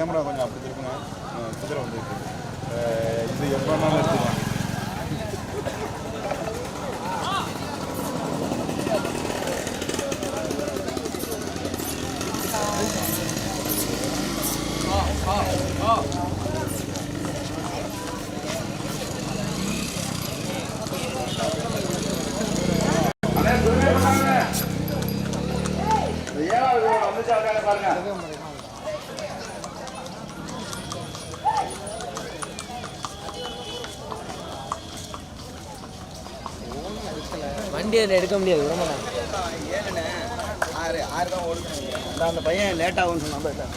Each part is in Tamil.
cámara, doña வண்டி அதில் எடுக்க முடியாது விட மாட்டாங்க. ஆறு ஆறு தான் ஓடுது அந்த பையன் லேட் ஆகும்னு சொன்னான் போயிட்டான்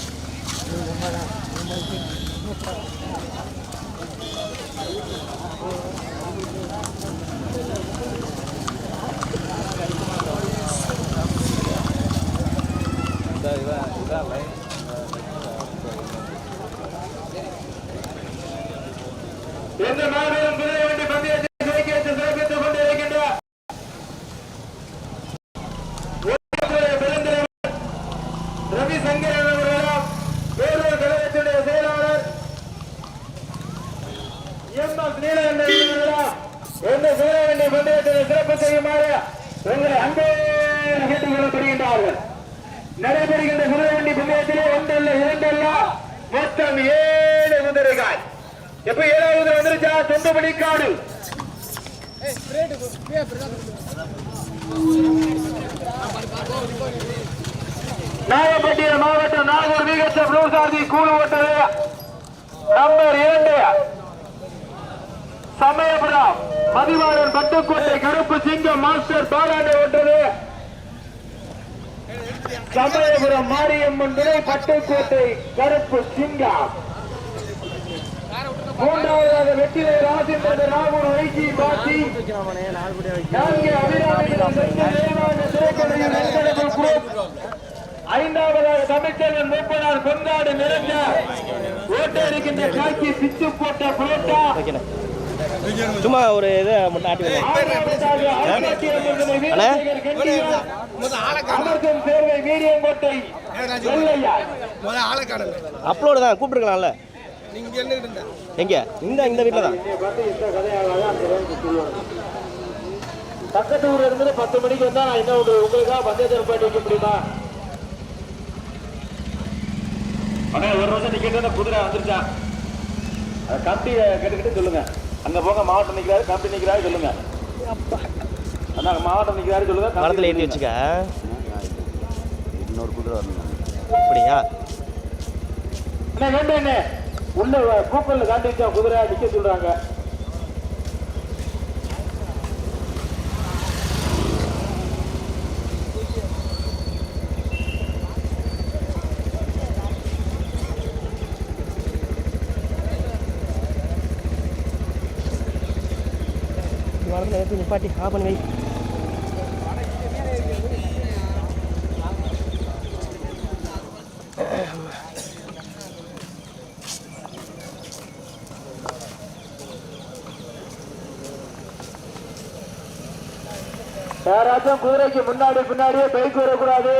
இந்த மாபெரும் பந்தயத்தை சிறப்பித்து சிறப்பித்துக் கொண்டிருக்கின்ற ஒன்றிய பெருந்தலைவர் ரவி சங்கரன் அவர்களும் வேலூர் கழகத்தினுடைய செயலாளர் எம் எஸ் நீலகண்டன் அவர்களும் இந்த குதிரை வண்டி பந்தயத்தை சிறப்பு செய்யுமாறு உங்களை அன்பே கேட்டுக் கொள்ளப்படுகின்றார்கள் நடைபெறுகின்ற குதிரை வண்டி பந்தயத்திலே ஒன்றல்ல இரண்டல்ல மொத்தம் ஏழு குதிரைகள் எப்ப ஏழாவது குதிரை வந்துருச்சா? சொந்தபடி காடு நாகப்பட்டினம் மாவட்டம் நாகூர் விகச்ச புரோசாதி கூடு ஓட்டது நம்பர் இரண்டு. சமயபுரம் மதிவாளன் பட்டுக்கோட்டை கருப்பு சிங்கம் மாஸ்டர் பாலாண்டை ஓட்டது சமயபுரம் மாரியம்மன் துணை பட்டுக்கோட்டை கருப்பு சிங்கம். மூன்றாவதாக வெற்றிலை ராஜேந்திர ராகுல் வைகி பாட்டி நான்கு நெற்கடவு குரூப். ஐந்தாவதாக தமிழ்ச்செல்வன் மூப்பனார் கொண்டாடு நிறைந்த ஓட்ட இருக்கின்ற காக்கி பிச்சு போட்ட புரோட்டா. சும்மா ஒரு இதை மட்டும் ஆட்டி அப்லோடு தான் கூப்பிட்டுருக்கலாம்ல. நீங்க என்ன இருந்தா எங்க? இந்த இந்த வீட்டில் தான். பக்கத்து ஊர்ல இருந்து பத்து மணிக்கு வந்தா நான் என்ன உங்களுக்காக பந்தயத்தை பாட்டி வைக்க முடியுமா? அண்ணா ஒரு வருஷம் நிக்கிட்டு குதிரை வந்துருச்சா? அது கம்பி கேட்டுக்கிட்டு சொல்லுங்க. அங்க போங்க மாவட்டம் நிக்கிறாரு கம்பி நிக்கிறாரு சொல்லுங்க. மரத்தில் ஏற்றி வச்சுக்க. இன்னொரு குதிரை வரணும். அப்படியா? என்ன உள்ள கூப்பல்ல காண்டி வச்சா குதிரை நிக்க சொல்றாங்க. ஏற்றி நிப்பாட்டி ஆஃப் பண்ணி வை யாராச்சும் குதிரைக்கு முன்னாடி பின்னாடியே பைக் வரக்கூடாது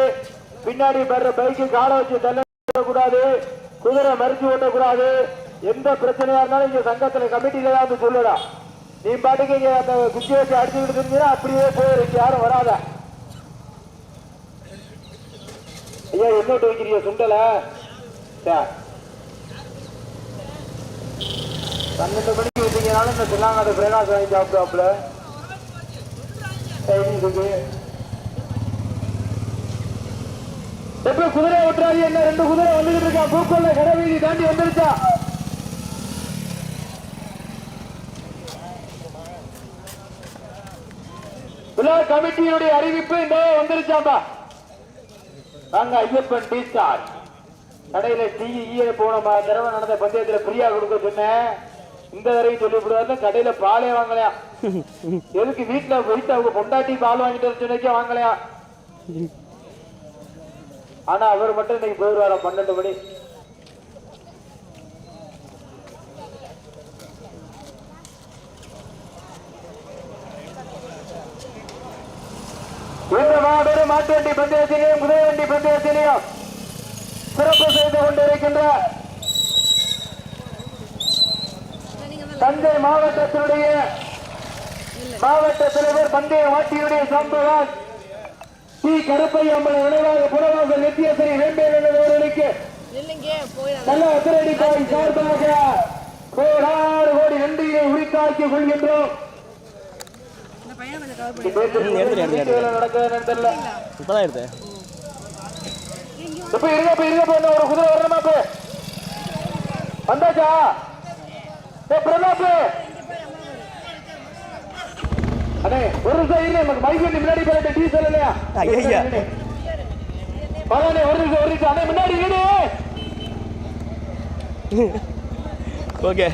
பின்னாடி வர்ற பைக்கு காலை வச்சு தள்ளக்கூடாது குதிரை மறுத்து ஓட்டக்கூடாது. எந்த பிரச்சனையா இருந்தாலும் இங்க சங்கத்துல கமிட்டியில தான் வந்து சொல்லடா. நீ பாட்டுக்கு இங்க அந்த குச்சி வச்சு அடிச்சுக்கிட்டு இருந்தீங்கன்னா அப்படியே போயிருக்கு யாரும் வராத. ஐயா என்ன வைக்கிறீங்க? சுண்டல? பன்னெண்டு மணிக்கு வச்சீங்கனாலும் இந்த அந்த பிரகாஷ் வாங்கி சாப்பிடுவாப்புல. இருக்கு குதிரை ஓட்டுறாரு என்ன? ரெண்டு குதிரை வந்துகிட்டு இருக்கா? பூக்கொல்ல கடவீதி தாண்டி வந்துருச்சா? விழா கமிட்டியினுடைய அறிவிப்பு இந்த வந்துருச்சாம்பா. நாங்க ஐயப்பன் டி ஸ்டார் கடையில டீ ஈய போன தடவை நடந்த பந்தயத்துல ஃப்ரீயா கொடுக்க சொன்னேன். இந்த தடவை சொல்லிவிடுவாரு கடையில பாலே வாங்கலையா? எதுக்கு வீட்டுல போயிட்டு அவங்க பொண்டாட்டி பால் வாங்கிட்டு வர வாங்கலையா? ஆனா அவர் மட்டும் இன்னைக்கு போயிடுவாரா பன்னெண்டு மணி? இந்த மாபெரும் மாட்டு வண்டி பந்தயத்திலையும் குதிரை வண்டி பந்தயத்திலையும் சிறப்பு செய்து கொண்டிருக்கின்ற தஞ்சை மாவட்டத்தினுடைய மாவட்ட தலைவர் பந்தய வாட்டியுடைய சம்பவம் டி கருப்பையம்மன் நினைவாக புறவாசல் நித்தியசரி போய் நல்ல அதிரடி பாய் சார்பாக கோடாறு கோடி நன்றியை உரித்தாக்கி கொள்கின்றோம். இப்பதான் எடுத்தேன். இப்ப இருங்க இப்ப இருங்க இப்ப இன்னும் ஒரு குதிரை வரணுமா இப்ப வந்தாச்சா? அண்ணே ஒரு நிமிஷம் இரு நமக்கு மைக் வண்டி முன்னாடி போயிட்டு டீசல் இல்லையா ஐயா. பரவாயில்ல ஒரு நிமிஷம் ஒரு நிமிஷம். அண்ணே முன்னாடி இரு ஓகே.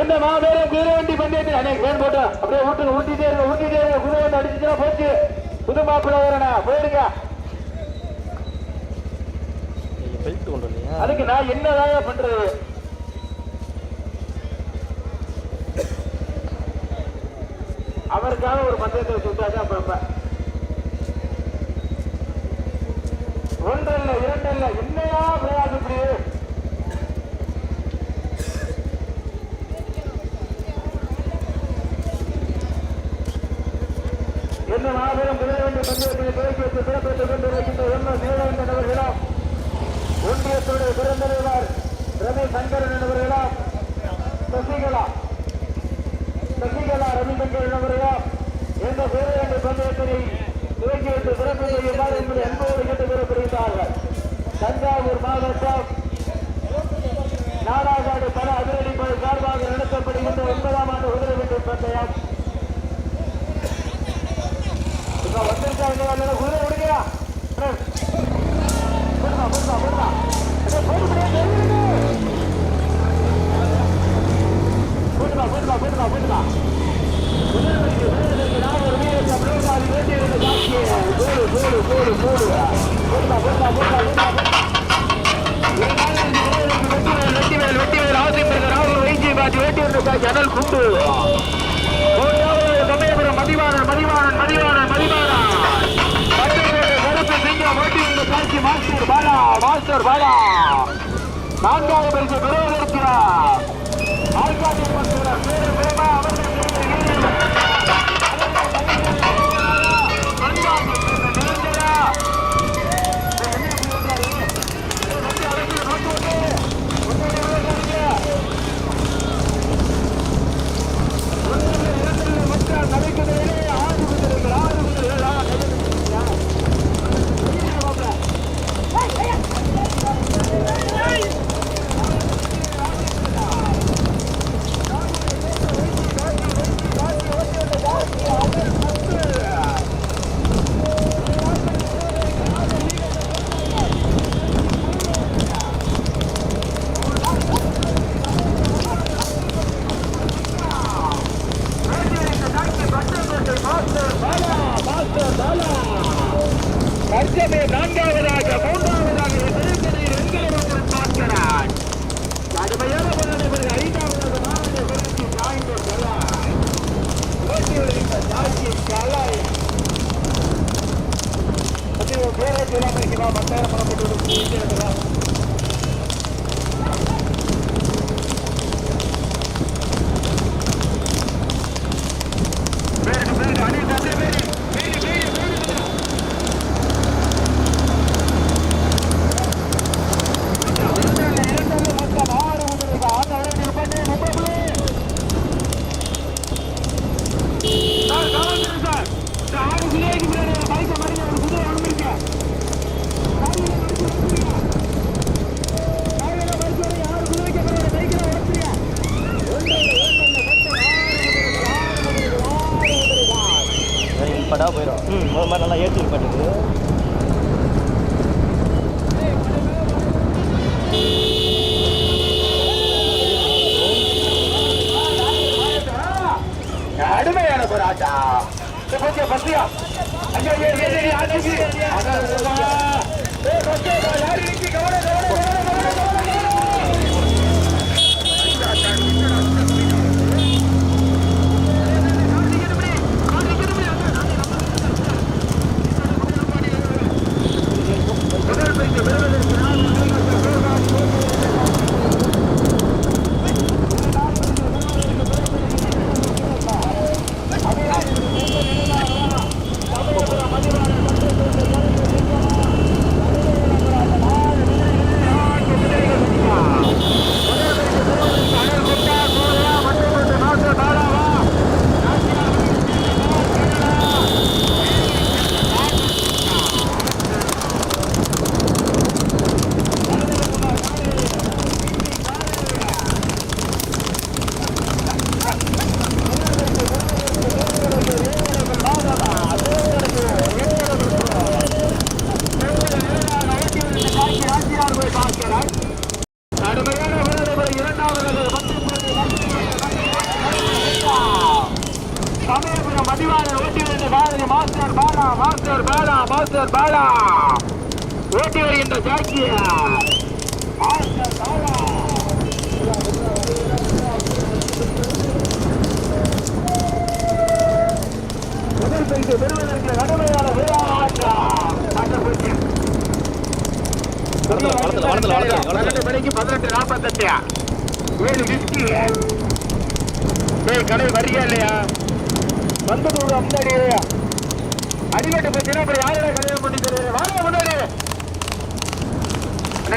என்ன மாபெரும் குதிரை வண்டி பந்தயத்தில் அண்ணே வேன் போட்டா. அப்படியே ஊட்டுங்க ஊட்டிட்டே இருங்க ஊட்டிட்டே இருங்க. குதிரை வண்டி அடிச்சுச்சுன்னா போச்சு. புது மாப்பிள்ளை வரண்ணா போயிடுங்க. பெல்ட் கொண்டு வரலையா? அதுக்கு நான் என்னதான் பண்றது? அவருக்காக ஒரு பந்தயத்தை வச்சுட்டாதான் அப்ப ஒன்று இல்ல இரண்டு இல்ல என்னையா பிரயாசம் இப்படி? என்ன மாபெரும் விளைய வேண்டிய பந்தயத்தை துவக்கி வைத்து சிறப்பித்துக் கொண்டிருக்கின்ற என்ன நீலகண்டன் அவர்களும் ஒன்றியத்துடைய பெருந்தலைவர் ரவி சங்கரன் என்பவர்களாம் சசிகலா? சசிகலா ரவிசங்கரன் அவர்களாம் எந்த பேரவை பந்தயத்தினை துவக்கி வைத்து சிறப்பு செய்யுமாறு என்பதை அன்போடு கேட்டுக் கொள்ளப்படுகிறார்கள் தஞ்சாவூர் மாவட்டம் நாடாகாடு பல அதிரடிப்பது சார்பாக நடத்தப்படுகின்ற ஒன்பதாம் ஆண்டு உதவி வெற்றி பந்தயம். இப்ப வந்திருக்காங்க போச்சியா பத்தியா ஐயா ஐயா ஐயா ஆச்சு ஏ பத்தியா யாரு நிக்கி கவன கவன கவன Thank you.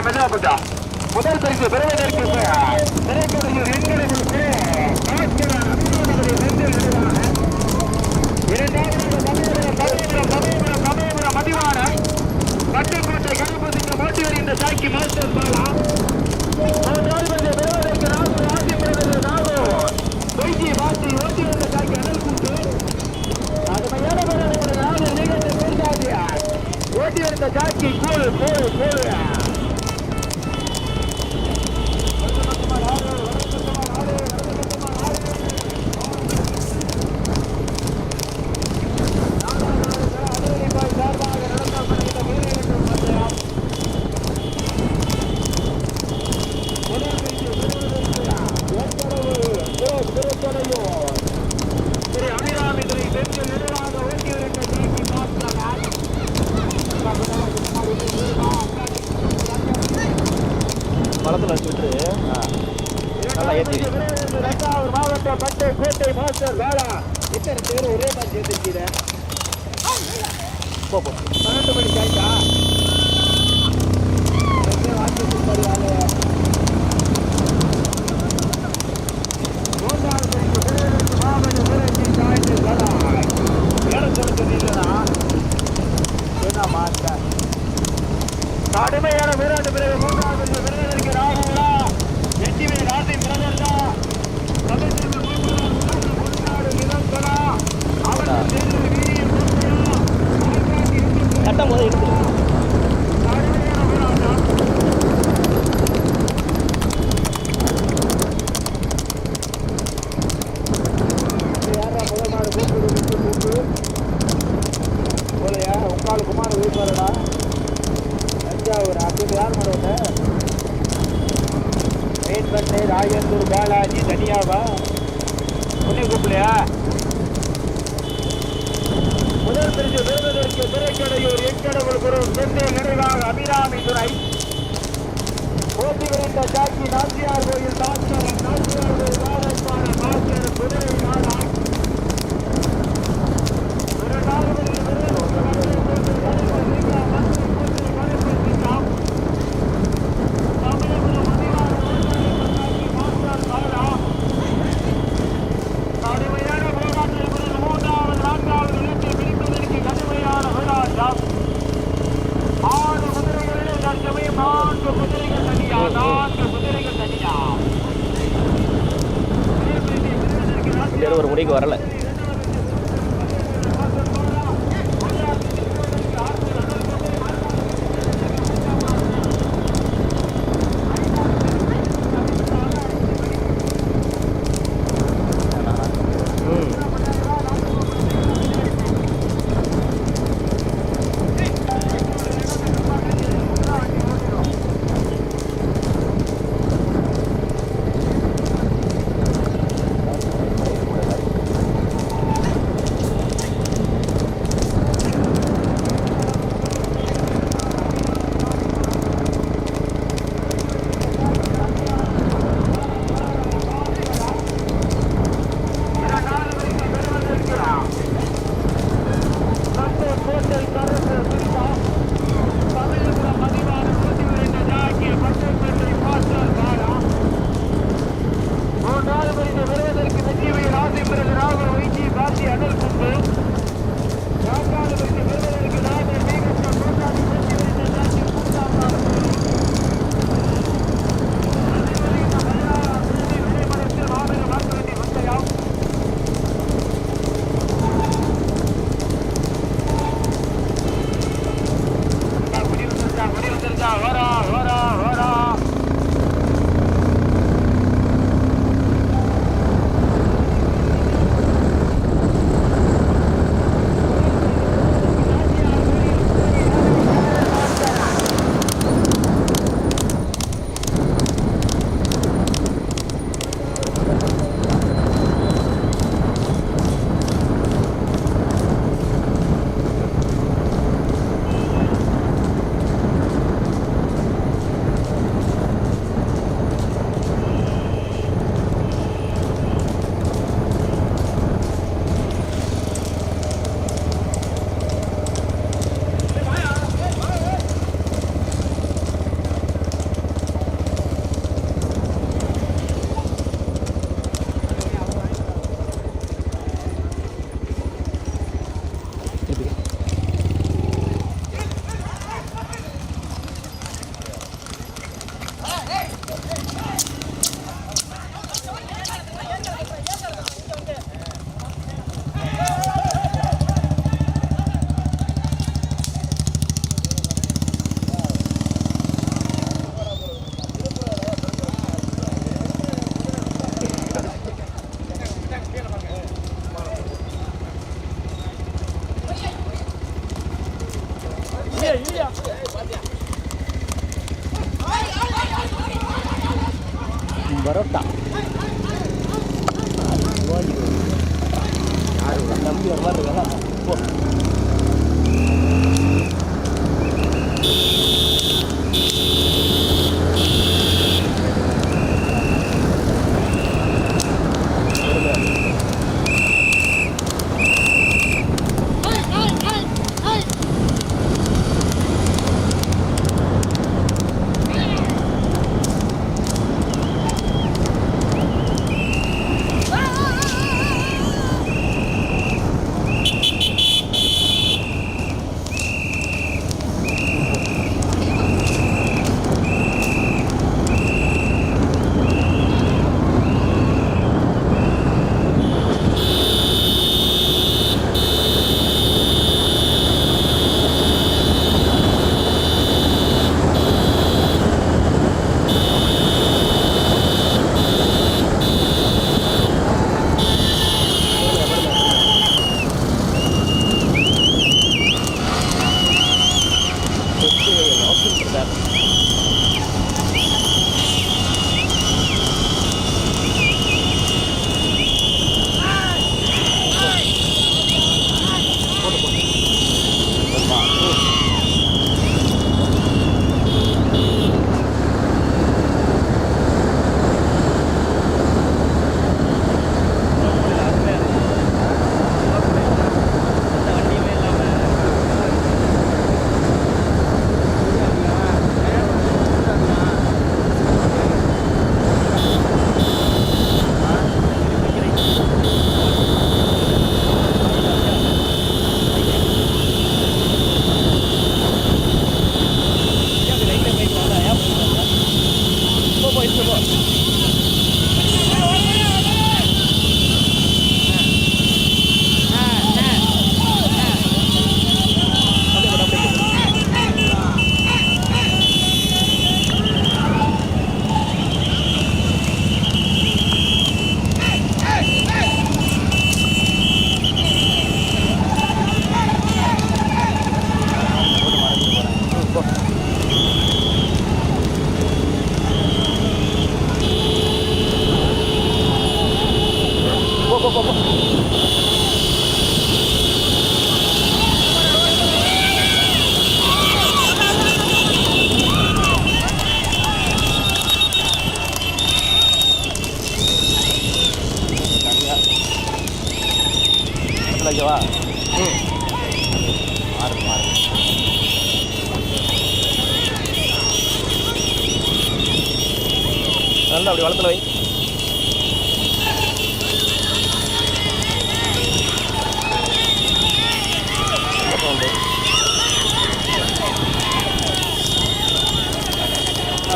நடைபெற்ற முதல் பரிசு பெறுவதற்கு திரைக்கதையில் எண்களுக்கு இரண்டாவது சமயபுரம் சமயபுரம் சமயபுரம் சமயபுரம் மதிவான பட்டுக்கோட்டை கணபதிக்கு மாற்றி வருகின்ற சாக்கி மாஸ்டர் பாலா ஓட்டி வந்த ஜாக்கி கோல் கோல் கோல் வேடா எத்தனை பேர் ஒரே மாதிரி சேர்த்துருக்கீங்க? போ போ. வரைக்கும் வரலை.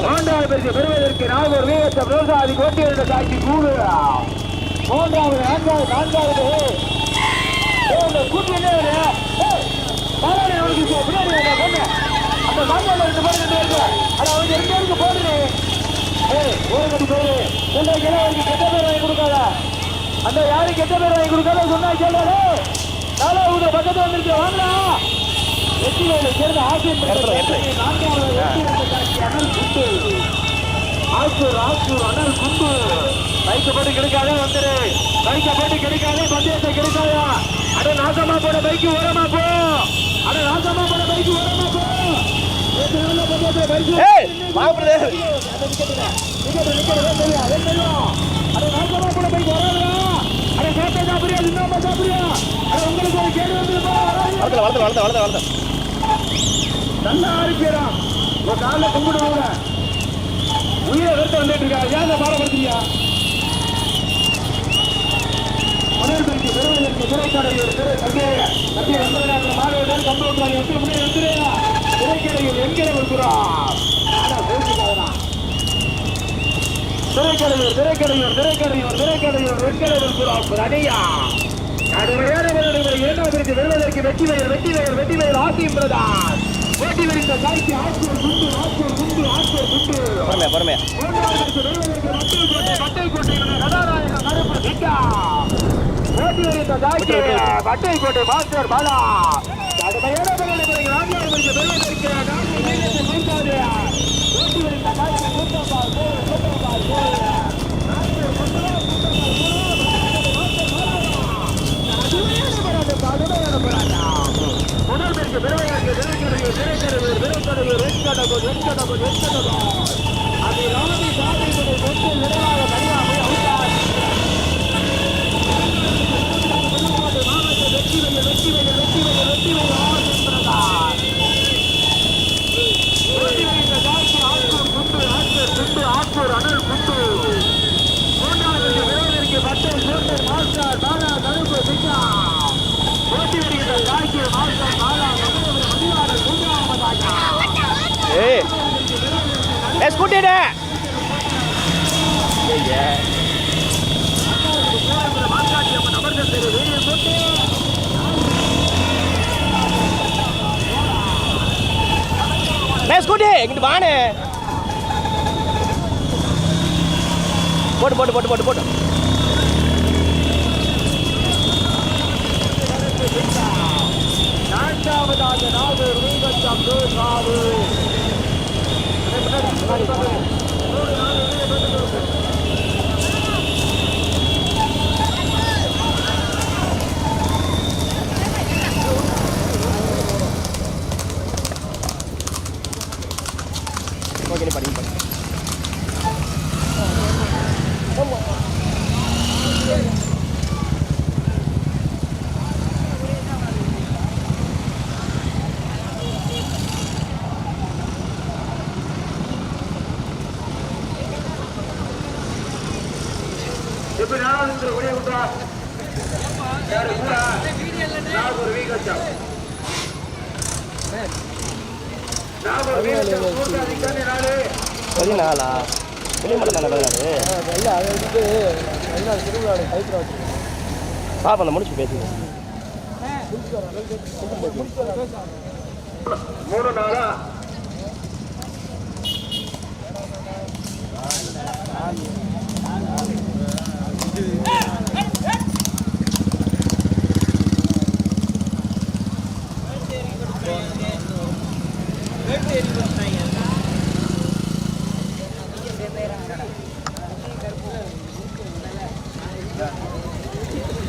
மூன்றாவது பரிசு பெறுவதற்கு நாகூர் வீரத்த பிரசாதி கோட்டியிருந்த சாட்சி கூடுதா மூன்றாவது நான்காவது நான்காவது கூட்டி என்ன பின்னாடி அந்த சாப்பாடு ரெண்டு பேர் ரெண்டு பேருக்கு அட அவங்க ரெண்டு பேருக்கு போடுறே ஒரு கடி போடு இன்றைக்கு அவருக்கு கெட்ட பேர் வாங்கி கொடுக்காத அந்த யாரும் கெட்ட பேர் வாங்கி கொடுக்காத சொன்னா கேளாரு நாலாவது பக்கத்துல வந்துருச்சு. வாங்கடா. வெற்றி வேலை சேர்ந்த ஆசிரியர் அனல் குண்டு. ஆசூர் ஆசூர் அனல் குண்டு. பைக்க போட்டு கிடைக்காதே வந்துரு. பைக்க போட்டு கிடைக்காதே பந்தயத்தை கிடைக்காதா. அட நாசமா போன பைக்கு ஓரமா போ. அட நாசமா போன பைக்கு ஓரமா போ. தெரியும், அதே தெரியும். அட நாசமா போன பைக்கு வராதா சாப்பிட்டா சாப்பிடுறியா இன்னும் சாப்பிடுறியா உங்களுக்கு ஒரு கேடு வந்து வராது வளர்த்தல வளர்த்தல வளர்த்தல வளர்த்தல நல்லா இருப்பியடா உன் காலில் கும்பிடுவாங்க உயிரை வெறுத்து வந்துட்டு இருக்கா ஏன் பாடப்படுத்தியா முதல் பரிசு திரைக்கடையில் திரு தந்தைய தந்தைய வந்தவர்கள் மாணவர்கள் முன்னே திரைக்கடையில் எங்கே இருக்கிறோம் ஆனா பேசிக்காதடா திரைக்கடையூர் திரைக்கடையூர் திரைக்கடையூர் திரைக்கடையூர் வெண்கடையூர் புறா அணியா. இரண்டாவது பரிசு பெறுவதற்கு வெற்றி பெயர் வெற்றி பெயர் வெற்றி பெயர் ஆசியம் பிரதான். போட்டி வரித்த காய்ச்சி ஆசிரியர் குண்டு ஆசிரியர் குண்டு ஆசிரியர் குண்டு. பொறுமையா பொறுமையா. மூன்றாவது பெறுவதற்கு வட்டை கோட்டை வட்டை கோட்டையினுடைய கதாநாயகன் கருப்பு சிங்கா போட்டி வரித்த காய்ச்சி கோட்டை மாஸ்டர் பாலா. கடுமையான வீரர்களை நான்காவது பரிசு பெறுவதற்கு நான்கு வீரர்கள் மூன்றாவது போட்டி வரித்த காய்ச்சி கூட்டப்பால் வெற்றி நிறைவாக தனியாக அவுத்தார் தமிழ்நாடு மாவட்ட வெற்றி வெற்றி வெற்றி வெற்றி வெற்றி வெற்றி ஆசிரியர் ஓட்டி வைத்த காய்ச்சி ஆத்தூர் குண்டு ஆத்தூர் குண்டு ஆத்தூர் அனல் மூன்றாவது விரைவிற்கு பட்டை சூட்டர் மாஸ்டர் பாலா கருப்பு சிங்கா ஓட்டி வருகின்ற காய்ச்சி மாஸ்டர் பாலா கருப்பு மூன்றாவதாக ஏய் ஸ்கூட்டி இங்கிட்டு வாணே போட்டு போட்டு போட்டு போட்டு போட்டு. நான்காவதாக இரண்டாவதாக நாகூர் வீரச்சம் காவு நாகூர் வீரச்சம் நாகூர் வீரச்சம் கூட்டாளி கண்ணி நாடு. பதினாலா? வெளியே மட்டும் தானே பதினாலு? இல்லை அது வந்து என்ன திருவிழாவோட கைத்தில் வச்சு பாப்பா அந்த முடிச்சு பேசுங்க. மூணு நாளா? ஆ